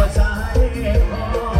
หัวใจ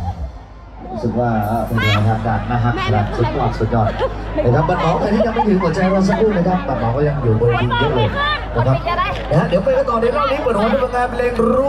รู้สึกว่าเป็นบรรยากาศนะฮะกคสุดยอดสุดยอดนะครับบัตรหมอใคนที่ยังไม่ถึงหัวใจเราสักครู่นะครับบัตรหมอก็ยังอยู่บนดินเยอะเลยนะครับนะเดี๋ยวไปกันต่อในรอบนี้เปิดหัวด้วยผงานเพลงรู้